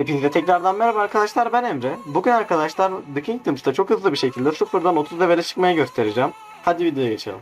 Hepinize tekrardan merhaba arkadaşlar ben Emre. Bugün arkadaşlar The Kingdoms'ta çok hızlı bir şekilde sıfırdan 30 level'e çıkmayı göstereceğim. Hadi videoya geçelim.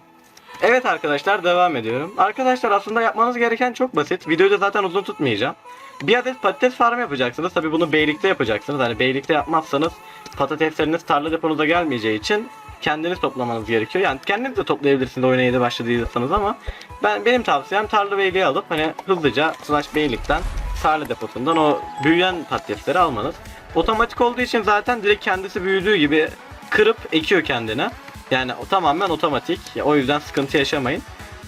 Evet arkadaşlar devam ediyorum. Arkadaşlar aslında yapmanız gereken çok basit. Videoyu da zaten uzun tutmayacağım. Bir adet patates farmı yapacaksınız. Tabi bunu beylikte yapacaksınız. Hani beylikte yapmazsanız patatesleriniz tarla deponuza gelmeyeceği için kendiniz toplamanız gerekiyor. Yani kendiniz de toplayabilirsiniz oyuna yeni başladıysanız ama ben benim tavsiyem tarla beyliği alıp hani hızlıca slash beylikten tarla deposundan o büyüyen patatesleri almanız. Otomatik olduğu için zaten direkt kendisi büyüdüğü gibi kırıp ekiyor kendine. Yani o tamamen otomatik. O yüzden sıkıntı yaşamayın.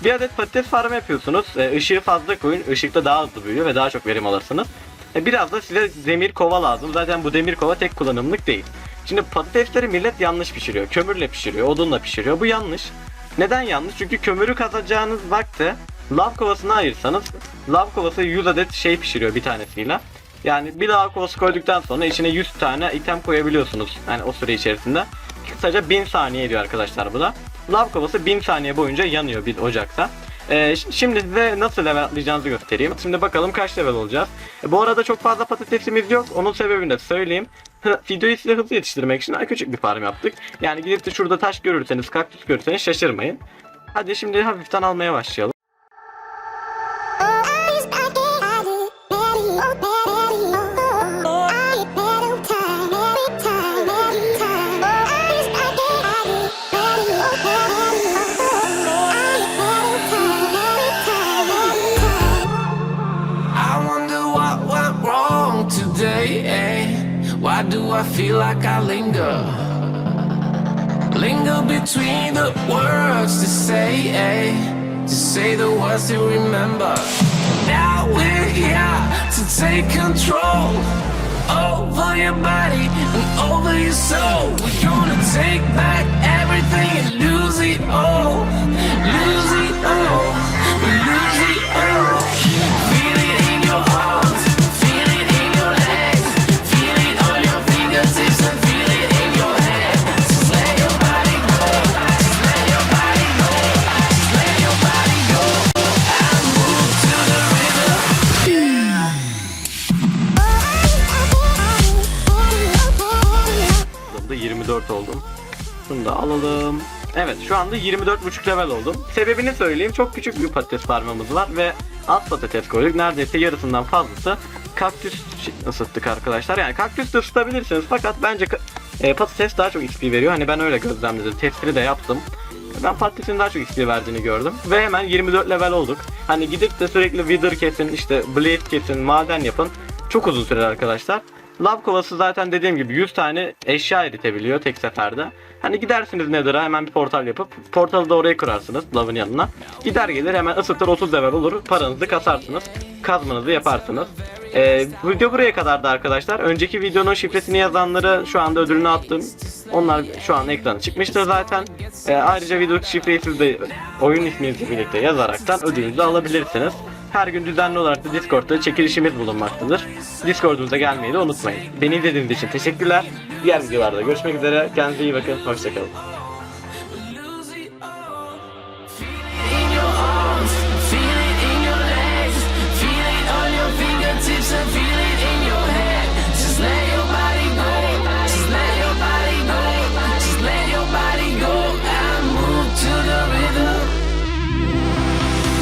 Bir adet patates farmı yapıyorsunuz. E, ışığı fazla koyun. Işıkta daha hızlı büyüyor ve daha çok verim alırsınız. E, biraz da size demir kova lazım. Zaten bu demir kova tek kullanımlık değil. Şimdi patatesleri millet yanlış pişiriyor. Kömürle pişiriyor, odunla pişiriyor. Bu yanlış. Neden yanlış? Çünkü kömürü kazacağınız vakte lav kovasına ayırsanız lav kovası 100 adet şey pişiriyor bir tanesiyle. Yani bir lav kovası koyduktan sonra içine 100 tane item koyabiliyorsunuz. Yani o süre içerisinde. Kısaca 1000 saniye ediyor arkadaşlar bu da. Lav kovası 1000 saniye boyunca yanıyor bir ocakta. Ee, şimdi size nasıl level atlayacağınızı göstereyim. Şimdi bakalım kaç level olacağız. E, bu arada çok fazla patatesimiz yok. Onun sebebini de söyleyeyim. Videoyu size hızlı yetiştirmek için küçük bir farm yaptık. Yani gidip de şurada taş görürseniz, kaktüs görürseniz şaşırmayın. Hadi şimdi hafiften almaya başlayalım. Today. eh? Why do I feel like I linger? Linger between the words to say, eh? To say the words to remember. Now we're here to take control over your body and over your soul. We're gonna take back oldum. Şunu da alalım. Evet şu anda 24.5 level oldum. Sebebini söyleyeyim. Çok küçük bir patates farmımız var ve az patates koyduk. Neredeyse yarısından fazlası kaktüs ısıttık arkadaşlar. Yani kaktüs de ısıtabilirsiniz fakat bence e, patates daha çok XP veriyor. Hani ben öyle gözlemledim. Testini de yaptım. Ben patatesin daha çok XP verdiğini gördüm. Ve hemen 24 level olduk. Hani gidip de sürekli wither kesin, işte blaze kesin, maden yapın. Çok uzun sürer arkadaşlar. Lav kovası zaten dediğim gibi 100 tane eşya eritebiliyor tek seferde. Hani gidersiniz Nether'a hemen bir portal yapıp portalı da oraya kurarsınız lavın yanına. Gider gelir hemen ısıtır 30 level olur paranızı kasarsınız. Kazmanızı yaparsınız. Ee, video buraya kadardı arkadaşlar. Önceki videonun şifresini yazanları şu anda ödülünü attım. Onlar şu an ekrana çıkmıştır zaten. Ee, ayrıca video şifreyi siz de oyun isminizle birlikte yazaraktan ödülünüzü alabilirsiniz. Her gün düzenli olarak da Discord'da çekilişimiz bulunmaktadır. Discord'umuza gelmeyi de unutmayın. Beni izlediğiniz için teşekkürler. Diğer videolarda görüşmek üzere. Kendinize iyi bakın. Hoşçakalın.